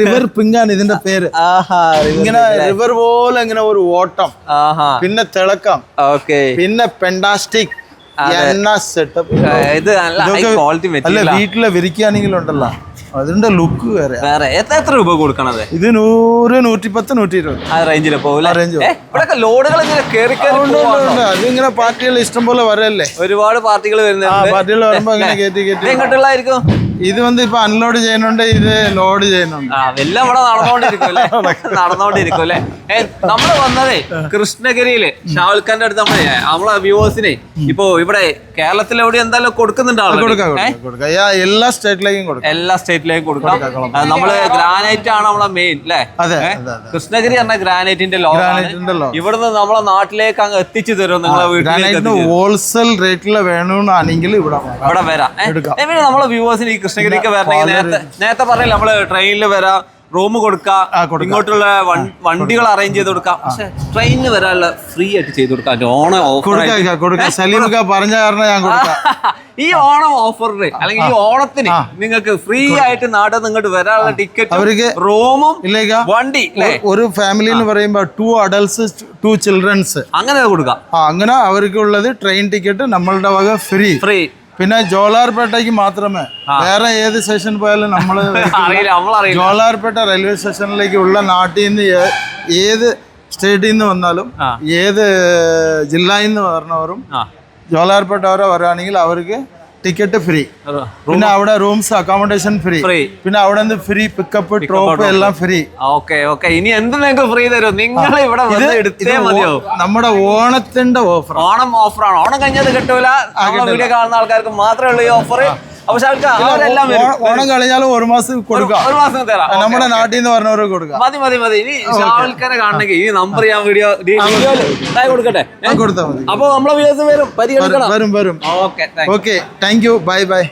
റിവർ പിങ്കാണ് ഇതിന്റെ പേര്. ആഹാ ഇങ്ങനെ റിവർ പോലെ ഇങ്ങനെ ഒരു ഓട്ടം. ആഹാ. പിന്നെ തിളക്കം. ഓക്കെ. പിന്നെ പെൻഡാസ്റ്റിക് ഇത് നല്ല വീട്ടിലെ വിരിക്കുകയാണെങ്കിലും ഉണ്ടല്ലോ. അതിന്റെ ലുക്ക് വേറെ. വേറെ. എത്ര രൂപ കൊടുക്കണത്? ഇത് നൂറ് നൂറ്റിപ്പത്ത് നൂറ്റി ഇരുപത് ആ റേഞ്ചിൽ പോകില്ല ഇവിടെയൊക്കെ ലോഡുകൾ ഇങ്ങനെ കയറി അതിങ്ങനെ പാർട്ടികൾ ഇഷ്ടം പോലെ വരല്ലേ? ഒരുപാട് പാർട്ടികൾ വരുന്നത് വരുന്നുണ്ട് പാർട്ടികൾ വരുമ്പോ ഇങ്ങനെ കയറ്റി ഇത് കയറ്റി എങ്ങോട്ടുള്ളായിരിക്കും ഇത് വന്ന് ഇപ്പൊ അൺലോഡ് ചെയ്യുന്നുണ്ട് ഇത് ലോഡ് ചെയ്യുന്നുണ്ട്. ആ എല്ലാം ഇവിടെ നടന്നുകൊണ്ടിരിക്കും അല്ലേ? നമ്മൾ വന്നതേ കൃഷ്ണഗിരിയിൽ ഷാൽഖാന്റെ അടുത്ത് നമ്മളെ നമ്മളെ വ്യൂവേഴ്സിനെ ഇപ്പൊ ഇവിടെ കേരളത്തിൽ എവിടെ എന്തായാലും കൊടുക്കുന്നുണ്ടാവും എല്ലാ സ്റ്റേറ്റിലേക്കും കൊടുക്കാം. എല്ലാ സ്റ്റേറ്റിലേക്കും കൊടുക്കാം. നമ്മൾ ഗ്രാനൈറ്റ് ആണ് നമ്മളെ മെയിൻ അല്ലേ കൃഷ്ണഗിരി എന്ന ഗ്രാനൈറ്റിന്റെ ലോ ഇവിടുന്ന് നമ്മളെ നാട്ടിലേക്ക് അങ്ങ് എത്തിച്ചു തരും നിങ്ങളെ വീട്ടിലേക്ക്. ഹോൾസെയിൽ റേറ്റിൽ വേണമെന്നാണെങ്കിൽ ഇവിടെ. ഇവിടെ വരാം. നമ്മളെ വ്യൂവേഴ്സിന് ഈ കൃഷ്ണഗിരിക്ക് വരണമെങ്കിൽ നേരത്തെ നേരത്തെ പറഞ്ഞില്ല നമ്മൾ ട്രെയിനിൽ വരാം. റൂം കൊടുക്കാം ഇങ്ങോട്ടുള്ള വണ്ടികൾ അറേഞ്ച് ചെയ്ത് കൊടുക്കാം. പക്ഷെ ട്രെയിനിന് വരാനുള്ള ഫ്രീ ആയിട്ട് ചെയ്ത് കൊടുക്കാം. ഓണം ഓഫർ പറഞ്ഞ കാരണം ഞാൻ ഈ ഓണം ഓഫറിന് അല്ലെങ്കിൽ ഈ ഓണത്തിന് നിങ്ങൾക്ക് ഫ്രീ ആയിട്ട് നാട് നിങ്ങോട്ട് വരാനുള്ള ടിക്കറ്റ് അവർക്ക് റൂമും വണ്ടി ഒരു ഫാമിലി എന്ന് പറയുമ്പോൾ ടു അഡൽട്സ് ടു ചിൽഡ്രൻസ് അങ്ങനെ കൊടുക്കാം. അങ്ങനെ അവർക്കുള്ളത് ട്രെയിൻ ടിക്കറ്റ് നമ്മളുടെ വക ഫ്രീ ഫ്രീ പിന്നെ ജോലാർപേട്ടയ്ക്ക് മാത്രമേ വേറെ ഏത് സ്റ്റേഷൻ പോയാലും നമ്മൾ ജോലാർപേട്ട റെയിൽവേ സ്റ്റേഷനിലേക്ക് ഉള്ള നാട്ടിൽ നിന്ന് ഏത് സ്റ്റേറ്റിൽ നിന്ന് വന്നാലും. ഏത് ജില്ലയിൽ നിന്ന് പറഞ്ഞവരും ജോലാർപേട്ട വരെ വരാണെങ്കിൽ അവർക്ക് ടിക്കറ്റ് ഫ്രീ. പിന്നെ അവിടെ റൂംസ് അക്കോമഡേഷൻ ഫ്രീ ഫ്രീ. പിന്നെ അവിടെ നിന്ന് ഫ്രീ പിക്കപ്പ് ട്രോപ്പ് എല്ലാം ഫ്രീ ഓക്കെ ഓക്കെ ഇനി എന്ത് നിങ്ങൾക്ക് ഫ്രീ തരും നിങ്ങൾ ഇവിടെ എടുത്തേ മതിയോ? നമ്മുടെ ഓണത്തിന്റെ ഓഫർ ഓണം ഓഫറാണ് ഓണം കഴിഞ്ഞത് കിട്ടൂല. വീഡിയോ കാണുന്ന ആൾക്കാർക്ക് മാത്രമേ ഉള്ളൂ ഈ ഓഫർ അപ്പൊ ഷാൽക്ക അവരെല്ലാം വരും. ഓണം കഴിഞ്ഞാലും ഒരു മാസം കൊടുക്കാം. ഒരു മാസം തരാം. നമ്മുടെ നാട്ടിൽ നിന്ന് പറഞ്ഞവരെ കൊടുക്കാം. മതി മതി മതി. ഇനി ഷാവൽക്കാരെ കാണണമെങ്കിൽ ഈ നമ്പർ ഞാൻ വീഡിയോ വീഡിയോയിൽ കൊടുക്കട്ടെ. ആ, കൊടുത്താൽ മതി. അപ്പൊ നമ്മളെ വ്യൂസ് വരും. പരിഗണിക്കണം. വരും വരും okay okay thank you bye bye